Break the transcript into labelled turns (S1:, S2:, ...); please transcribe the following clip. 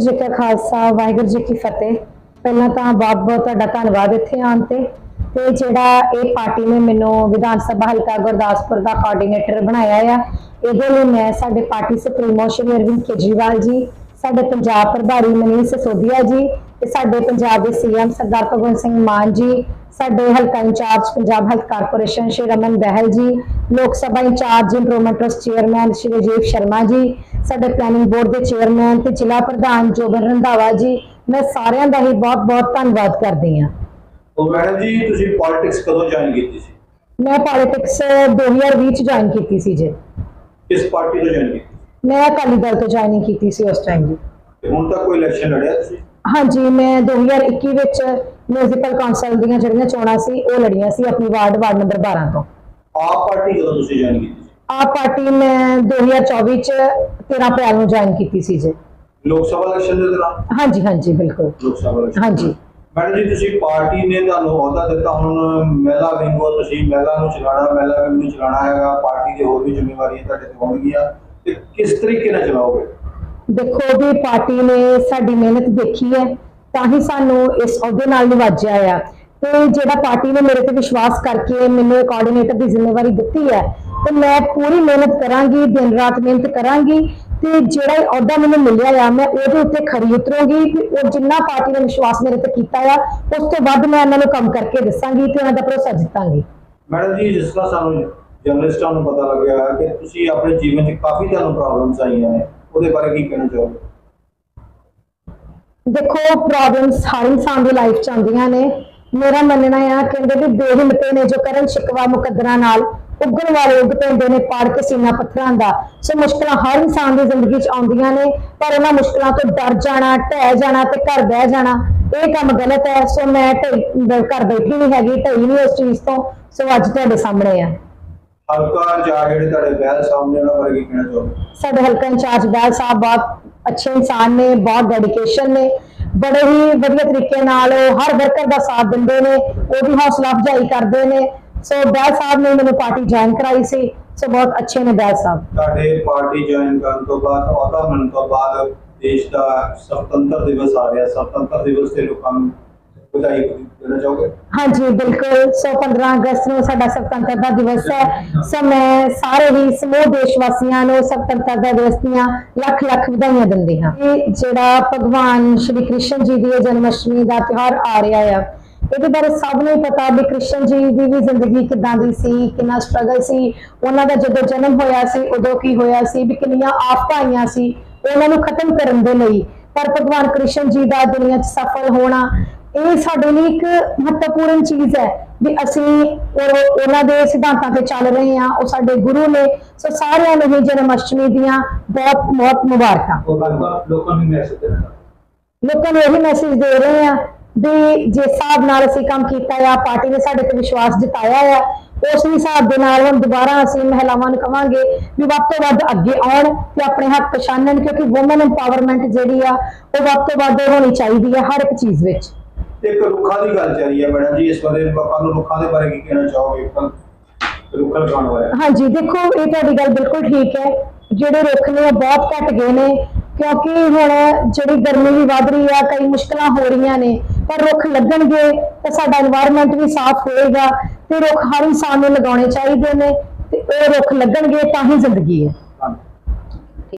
S1: ਜੀ ਕਾ ਖਾਲਸਾ, ਵਾਹਿਗੁਰੂ ਜੀ ਕੀ ਫਤਿਹ। ਪਹਿਲਾਂ ਤਾਂ ਬਹੁਤ ਬਹੁਤ ਤੁਹਾਡਾ ਧੰਨਵਾਦ ਇੱਥੇ ਆਉਣ ਤੇ। ਤੇ ਜਿਹੜਾ ਇਹ ਪਾਰਟੀ ਨੇ ਮੈਨੂੰ ਵਿਧਾਨ ਸਭਾ ਹਲਕਾ ਗੁਰਦਾਸਪੁਰ ਦਾ ਕੋਆਰਡੀਨੇਟਰ ਬਣਾਇਆ ਆ, ਇਹਦੇ ਲਈ ਮੈਂ ਸਾਡੇ ਪਾਰਟੀ ਸੁਪਰੀਮੋ ਸ਼੍ਰੀ ਅਰਵਿੰਦ ਕੇਜਰੀਵਾਲ ਜੀ, ਸਾਡੇ ਪੰਜਾਬ ਪ੍ਰਭਾਰੀ ਮਨੀਸ਼ ਸਿਸੋਦੀਆ ਜੀ, ਤੇ ਸਾਡੇ ਪੰਜਾਬ ਦੇ ਸੀਐਮ ਸਰਦਾਰ ਭਗਵੰਤ ਸਿੰਘ ਮਾਨ ਜੀ, ਸਾਡੇ ਹਲਕਾ incharge Punjab health corporation Shri Raman Behl ji, Lok Sabha incharge improvement trust chairman Shri Rajiv Sharma ji ਸਾਡੇ ਪਲੈਨਿੰਗ ਬੋਰਡ ਦੇ ਚੇਅਰਮੈਨ ਤੇ ਜ਼ਿਲ੍ਹਾ ਪ੍ਰਧਾਨ ਜੋਬਨ ਰੰਧਾਵਾ ਜੀ ਮੈਂ ਸਾਰਿਆਂ ਦਾ ਹੀ ਬਹੁਤ-ਬਹੁਤ ਧੰਨਵਾਦ ਕਰਦੀ ਹਾਂ।
S2: ਉਹ ਮੈਡਮ ਜੀ ਤੁਸੀਂ ਪੋਲਿਟਿਕਸ ਕਦੋਂ ਜੁਆਇਨ ਕੀਤੀ ਸੀ?
S1: ਮੈਂ ਪੋਲਿਟਿਕਸ 2020 ਚ ਜੁਆਇਨ ਕੀਤੀ ਸੀ ਜੀ।
S2: ਕਿਸ ਪਾਰਟੀ ਤੋਂ ਜੁਆਇਨ ਕੀਤੀ?
S1: ਮੈਂ ਅਕਾਲੀ ਦਲ ਤੋਂ ਜੁਆਇਨਿੰਗ ਕੀਤੀ ਸੀ ਉਸ ਟਾਈਮ ਜੀ।
S2: ਹੁਣ ਤੱਕ ਕੋਈ ਇਲੈਕਸ਼ਨ ਲੜਿਆ ਤੁਸੀਂ?
S1: ਹਾਂਜੀ ਮੈਂ 2021 ਵਿੱਚ ਮਿਊਨਿਸਪਲ ਕੌਂਸਲ ਦੀਆਂ ਜਿਹੜੀਆਂ ਚੋਣਾਂ ਸੀ ਉਹ ਲੜੀਆਂ ਸੀ ਆਪਣੀ ਵਾਰਡ ਵਾਰਡ ਨੰਬਰ 12 ਤੋਂ।
S2: ਆਪ ਪਾਰਟੀ ਕਦੋਂ ਤੁਸੀਂ ਜੁਆਇਨ ਕੀਤੀ?
S1: ਆਪ ਪਾਰਟੀ ਮੈਂ 2024 ਚ 13 ਅਪ੍ਰੈਲ ਨੂੰ ਜੁਆਇਨ ਕੀਤੀ ਸੀ ਜੀ।
S2: ਲੋਕ ਸਭਾ ਇਲੈਕਸ਼ਨ ਦੇ ਦੌਰਾਨ?
S1: ਹਾਂਜੀ ਹਾਂਜੀ ਬਿਲਕੁਲ।
S2: ਲੋਕ ਸਭਾ election।
S1: ਹਾਂਜੀ।
S2: ਮੈਡਮ ਜੀ ਤੁਸੀਂ ਪਾਰਟੀ ਨੇ ਤੁਹਾਨੂੰ ਅਹੁਦਾ ਦਿੱਤਾ ਹੁਣ ਮਹਿਲਾ ਵਿੰਗ ਹੋ ਤੁਸੀਂ ਮਹਿਲਾ ਨੂੰ ਚਲਾਉਣਾ ਮਹਿਲਾ ਵਿੰਗ ਨੂੰ ਚਲਾਉਣਾ ਹੈਗਾ ਪਾਰਟੀ ਦੇ ਹੋਰ ਵੀ ਜ਼ਿੰਮੇਵਾਰੀਆਂ ਤੁਹਾਡੇ ਤੇ ਹੋਣਗੀਆਂ ਤੇ ਕਿਸ ਤਰੀਕੇ ਨਾਲ ਚਲਾਓਗੇ?
S1: ਦੇਖੋ ਵੀ ਪਾਰਟੀ ਨੇ ਸਾਡੀ ਮਿਹਨਤ ਦੇਖੀ ਹੈ ਤਾਂ ਹੀ ਸਾਨੂੰ ਇਸ ਅਹੁਦੇ ਨਾਲ ਨਿਵਾਜਿਆ ਆ। ਤੇ ਜਿਹੜਾ ਪਾਰਟੀ ਨੇ ਮੇਰੇ ਤੇ ਵਿਸ਼ਵਾਸ ਕਰਕੇ ਮੈਨੂੰ ਕੋਆਰਡੀਨੇਟਰ ਦੀ ਜ਼ਿੰਮੇਵਾਰੀ ਦਿੱਤੀ ਹੈ ਤੇ ਮੈਂ ਪੂਰੀ ਮਿਹਨਤ ਕਰਾਂਗੀ ਦਿਨ ਰਾਤ ਮਿਹਨਤ ਕਰਾਂਗੀ ਤੇ ਜਿਹੜਾ ਇਹ ਅਹੁਦਾ ਮੈਨੂੰ ਮਿਲਿਆ ਆ ਮੈਂ ਉਹਦੇ ਉੱਤੇ ਖਰੀ ਉਤਰਾਂਗੀ ਕਿ ਉਹ ਜਿੰਨਾ ਪਾਰਟੀ ਨੇ ਵਿਸ਼ਵਾਸ ਮੇਰੇ ਤੇ ਕੀਤਾ ਆ ਉਸ ਤੋਂ ਵੱਧ ਮੈਂ ਇਹਨਾਂ ਨੂੰ ਕੰਮ ਕਰਕੇ ਦੱਸਾਂਗੀ ਤੇ ਉਹਨਾਂ ਦਾ ਭਰੋਸਾ ਜਿੱਤਾਂਗੀ।
S2: ਮੈਡਮ ਜੀ ਜਿਸ ਤਰ੍ਹਾਂ ਸਾਨੂੰ ਜਰਨਲਿਸਟਾਂ ਨੂੰ ਪਤਾ ਲੱਗਿਆ ਕਿ ਤੁਸੀਂ ਆਪਣੇ ਜੀਵਨ 'ਚ ਕਾਫੀ ਤੁਹਾਨੂੰ ਪ੍ਰੋਬਲਮਸ ਆਈਆਂ ਨੇ ਉਹਦੇ ਬਾਰੇ ਕੀ ਕਹਿਣਾ ਚਾਹੋਗੇ?
S1: ਦੇਖੋ ਪ੍ਰੋਬਲਮਸ ਹਰ ਇਨਸਾਨ ਦੀ ਲਾਈਫ ਚ ਆਉਂਦੀਆਂ ਨੇ। ਮੇਰਾ ਮੰਨਣਾ ਆ ਕਹਿੰਦੇ ਵੀ ਬੇਹਿੰਮਤੇ ਨੇ ਜੋ ਕਰਨ ਸ਼ਿਕਵਾ ਮੁਕੱਦਰਾਂ ਨਾਲ ਉੱਗਣ ਵਾਲੇ ਉੱਗ ਪੈਂਦੇ ਨੇ ਪਾੜ ਕੇ ਸੀਨਾ ਪੱਥਰਾਂ ਦਾ। ਸੋ ਮੁਸ਼ਕਲਾਂ ਹਰ ਇਨਸਾਨ ਦੀ ਜ਼ਿੰਦਗੀ ਚ ਆਉਂਦੀਆਂ ਨੇ ਪਰ ਉਹਨਾਂ ਮੁਸ਼ਕਲਾਂ ਤੋਂ ਡਰ ਜਾਣਾ ਢਹਿ ਜਾਣਾ ਤੇ ਘਰ ਬਹਿ ਜਾਣਾ ਇਹ ਕੰਮ ਗਲਤ ਹੈ। ਸੋ ਮੈਂ ਘਰ ਬੈਠੀ ਨਹੀਂ ਹੈਗੀ ਢਈ ਨਹੀਂ ਉਸ ਚੀਜ਼ ਤੋਂ। ਸੋ ਅੱਜ ਤੁਹਾਡੇ ਸਾਹਮਣੇ ਆ।
S2: ਹਲਕਾ ਚਾਰ ਜਿਹੜੇ ਤੁਹਾਡੇ ਬਹਿਲ ਸਾਹਮਣੇ ਉਹਨਾਂ ਬਾਰੇ ਕੀ ਕਹਿਣਾ ਚਾਹੋਗੇ?
S1: ਸਾਡੇ ਹਲਕਾ ਇੰਚਾਰਜ ਬੈਲ ਸਾਹਿਬ ਬਹੁਤ ਅੱਛੇ ਇਨਸਾਨ ਨੇ ਬਹੁਤ ਡੈਡੀਕੇਸ਼ਨ ਨੇ। ਬੜੇ ਹੀ ਵਧੀਆ ਤਰੀਕੇ ਨਾਲ ਉਹ ਹਰ ਵਰਕਰ ਦਾ ਸਾਥ ਦਿੰਦੇ ਨੇ ਉਹਦੀ ਹੌਸਲਾ ਅਫਜ਼ਾਈ ਕਰਦੇ ਨੇ। ਸੋ ਬੈਲ ਸਾਹਿਬ ਨੇ ਮੈਨੂੰ ਪਾਰਟੀ ਜੁਆਇਨ ਕਰਾਈ ਸੀ। ਸੋ ਬਹੁਤ ਅੱਛੇ ਨੇ ਬੈਲ ਸਾਹਿਬ।
S2: ਤੁਹਾਡੇ ਪਾਰਟੀ ਜੁਆਇਨ ਕਰਨ ਤੋਂ ਬਾਅਦ ਅਹੁਦਾ ਮਿਲਣ ਤੋਂ ਬਾਅਦ ਦੇਸ਼ ਦਾ ਸੁਤੰਤਰ ਦਿਵਸ ਆ ਰਿਹਾ। ਸੁਤੰਤਰ ਦਿਵਸ ਤੇ ਲੋਕਾਂ ਨੂੰ ਵਧਾਈ ਦੇਣਾ ਚਾਹੋਗੇ?
S1: ਹਾਂਜੀ ਬਿਲਕੁਲ। ਸੋ 15 ਅਗਸਤ ਨੂੰ ਸਾਡਾ ਸੁਤੰਤਰਤਾ ਦਿਵਸ ਹੈ। ਸੋ ਮੈਂ ਸਾਰੇ ਹੀ ਸਮੂਹ ਦੇਸ਼ ਵਾਸੀਆਂ ਨੂੰ ਸੁਤੰਤਰਤਾ ਦਿਵਸ ਦੀਆਂ ਲੱਖ ਲੱਖ ਵਧਾਈਆਂ ਦਿੰਦੀ ਹਾਂ। ਇਹ ਜਿਹੜਾ ਭਗਵਾਨ ਸ਼੍ਰੀ ਕ੍ਰਿਸ਼ਨ ਜੀ ਦੀ ਜਨਮ ਅਸ਼ਟਮੀ ਦਾ ਤਿਉਹਾਰ ਆ ਰਿਹਾ ਆ ਇਹਦੇ ਬਾਰੇ ਸਭ ਨੂੰ ਹੀ ਪਤਾ ਵੀ ਕ੍ਰਿਸ਼ਨ ਜੀ ਦੀ ਵੀ ਜ਼ਿੰਦਗੀ ਕਿੱਦਾਂ ਦੀ ਸੀ ਕਿੰਨਾ ਸਟਰਗਲ ਸੀ। ਉਹਨਾਂ ਦਾ ਜਦੋਂ ਜਨਮ ਹੋਇਆ ਸੀ ਉਦੋਂ ਕੀ ਹੋਇਆ ਸੀ ਵੀ ਕਿੰਨੀਆਂ ਆਫਤਾਂ ਆਈਆਂ ਸੀ ਉਹਨਾਂ ਨੂੰ ਖਤਮ ਕਰਨ ਦੇ ਲਈ। ਪਰ ਭਗਵਾਨ ਕ੍ਰਿਸ਼ਨ ਜੀ ਦਾ ਦੁਨੀਆ 'ਚ ਸਫਲ ਹੋਣਾ ਇਹ ਸਾਡੇ ਲਈ ਇੱਕ ਮਹੱਤਵਪੂਰਨ ਚੀਜ਼ ਹੈ ਵੀ ਅਸੀਂ ਉਹ- ਉਹਨਾਂ ਦੇ ਸਿਧਾਂਤਾਂ ਤੇ ਚੱਲ ਰਹੇ ਹਾਂ ਉਹ ਸਾਡੇ ਗੁਰੂ ਨੇ। ਸੋ ਸਾਰਿਆਂ ਨੂੰ ਹੀ ਜਨਮ ਅਸ਼ਟਮੀ ਦੀਆਂ ਬਹੁਤ ਬਹੁਤ ਮੁਬਾਰਕਾਂ।
S2: ਲੋਕਾਂ ਨੂੰ
S1: ਮੈਸੇਜ ਦੇ ਰਹੇ ਆ ਵੀ ਜਿਸ ਹਿਸਾਬ ਨਾਲ ਅਸੀਂ ਕੰਮ ਕੀਤਾ ਆ ਪਾਰਟੀ ਨੇ ਸਾਡੇ ਤੇ ਵਿਸ਼ਵਾਸ ਜਤਾਇਆ ਆ ਉਸ ਹਿਸਾਬ ਦੇ ਨਾਲ ਹੁਣ ਦੁਬਾਰਾ ਅਸੀਂ ਮਹਿਲਾਵਾਂ ਨੂੰ ਕਵਾਂਗੇ ਵੀ ਵੱਧ ਤੋਂ ਵੱਧ ਅੱਗੇ ਆਉਣ ਤੇ ਆਪਣੇ ਹੱਕ ਪਛਾਣਨ ਕਿਉਂਕਿ ਔਮਨ ਐਮਪਾਵਰਮੈਂਟ ਜਿਹੜੀ ਆ ਉਹ ਵੱਧ ਤੋਂ ਵੱਧ ਹੋਣੀ ਚਾਹੀਦੀ ਆ ਹਰ ਇੱਕ ਚੀਜ਼ ਵਿੱਚ।
S2: ਇੱਕ ਰੁੱਖਾਂ ਦੀ ਗੱਲ ਚੱਲੀ ਹੈ ਮੈਡਮ ਜੀ ਇਸ ਬਾਰੇ ਆਪਾਂ ਨੂੰ ਰੁੱਖਾਂ ਦੇ ਬਾਰੇ ਕੀ ਕਹਿਣਾ ਚਾਹੋਗੇ? ਰੁੱਖ ਲਗਾਉਣ ਬਾਰੇ
S1: ਹਾਂਜੀ ਦੇਖੋ ਇਹ ਤੁਹਾਡੀ ਗੱਲ ਬਿਲਕੁਲ ਠੀਕ ਹੈ। ਜਿਹੜੇ ਰੁੱਖ ਨੇ ਉਹ ਬਹੁਤ ਘਟ ਗਏ ਨੇ ਕਿਉਂਕਿ ਹੁਣ ਜਿਹੜੀ ਗਰਮੀ ਵੀ ਵੱਧ ਰਹੀ ਆ ਕਈ ਮੁਸ਼ਕਲਾਂ ਹੋ ਰਹੀਆਂ ਨੇ। ਪਰ ਰੁੱਖ ਲੱਗਣਗੇ ਤਾਂ ਸਾਡਾ এনवायरमेंट ਵੀ ਸਾਫ਼ ਹੋਏਗਾ ਤੇ ਰੁੱਖ ਹਰ ਇਨਸਾਨ ਨੂੰ ਲਗਾਉਣੇ ਚਾਹੀਦੇ ਨੇ ਤੇ ਉਹ ਰੁੱਖ ਲੱਗਣਗੇ ਤਾਂ ਹੀ ਜ਼ਿੰਦਗੀ ਹੈ।